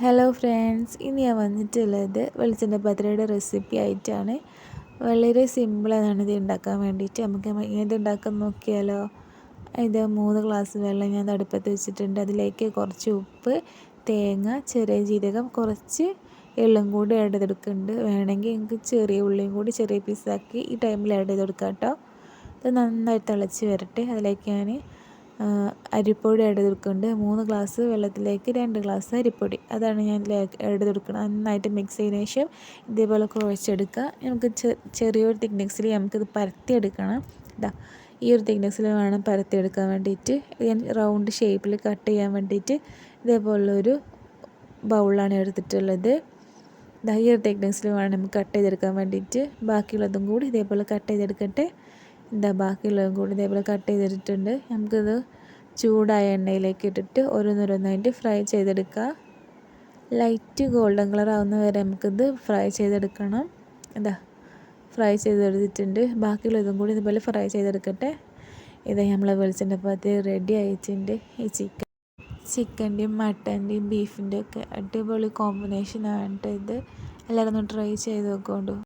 Hello friends ഇന്ന് ഞാൻ വന്നിട്ടുള്ളത് വെളിച്ചെണ്ണ പത്രയുടെ റെസിപ്പി ആയിട്ടാണ്. വളരെ സിമ്പിളാണ് ഇത് ഉണ്ടാക്കാൻ വേണ്ടിയിട്ട്. നമുക്ക് ഇത് ഉണ്ടാക്കാൻ നോക്കിയാലോ? ഇത് മൂന്ന് ഗ്ലാസ് വെള്ളം ഞാൻ അടുപ്പത്ത് വെച്ചിട്ടുണ്ട്. അതിലേക്ക് കുറച്ച് ഉപ്പ് തേങ്ങ ചെറിയ ജീരകം കുറച്ച് എള്ളും കൂടി ആഡ് ചെയ്തെടുക്കുന്നുണ്ട്. വേണമെങ്കിൽ എനിക്ക് ചെറിയ ഉള്ളിയും കൂടി ചെറിയ പീസാക്കി ഈ ടൈമിൽ ആഡ് ചെയ്ത് കൊടുക്കാം കേട്ടോ. ഇത് നന്നായി തിളച്ച് വരട്ടെ. അതിലേക്ക് ഞാൻ അരിപ്പൊടി ആഡ് കൊടുക്കുന്നുണ്ട്. മൂന്ന് ഗ്ലാസ് വെള്ളത്തിലേക്ക് രണ്ട് ഗ്ലാസ് അരിപ്പൊടി. അതാണ് ഞാൻ ആഡ് കൊടുക്കുന്നത് നന്നായിട്ട് മിക്സ് ചെയ്തതിന് ശേഷം ഇതേപോലെ കുഴച്ചെടുക്കുക. നമുക്ക് ചെറിയൊരു തിക്നെസ്സിൽ നമുക്കിത് പരത്തിയെടുക്കണം. ഇതാ ഈ ഒരു തിക്നെസ്സിൽ വേണം പരത്തിയെടുക്കാൻ വേണ്ടിയിട്ട്. ഞാൻ റൗണ്ട് ഷേപ്പിൽ കട്ട് ചെയ്യാൻ വേണ്ടിയിട്ട് ഇതേപോലുള്ളൊരു ബൗളാണ് എടുത്തിട്ടുള്ളത്. ഈ ഒരു തിക്നെസ്സിൽ വേണം നമുക്ക് കട്ട് ചെയ്തെടുക്കാൻ വേണ്ടിയിട്ട്. ബാക്കിയുള്ളതും കൂടി ഇതേപോലെ കട്ട് ചെയ്തെടുക്കട്ടെ. എന്താ ബാക്കിയുള്ളതും കൂടി ഇതേപോലെ കട്ട് ചെയ്തിട്ടുണ്ട് നമുക്കിത് ചൂടായ എണ്ണയിലേക്ക് ഇട്ടിട്ട് ഓരോന്നോരോന്നായിട്ട് ഫ്രൈ ചെയ്തെടുക്കുക ലൈറ്റ് ഗോൾഡൻ കളർ ആവുന്ന വരെ നമുക്കിത് ഫ്രൈ ചെയ്തെടുക്കണം. ഇതാ ഫ്രൈ ചെയ്തെടുത്തിട്ടുണ്ട്. ബാക്കിയുള്ളതും കൂടി ഇതുപോലെ ഫ്രൈ ചെയ്തെടുക്കട്ടെ. ഇത് നമ്മളെ വെളിച്ചെണ്ണപ്പത്തി റെഡി ആയിട്ടുണ്ട്. ഈ ചിക്കൻ ചിക്കന്റെയും മട്ടന്റെയും ബീഫിന്റെ ഒക്കെ അടിപൊളി കോമ്പിനേഷൻ ആണ് ഇത്. എല്ലാവരും ഒന്ന് ട്രൈ ചെയ്ത് നോക്കോണ്ടു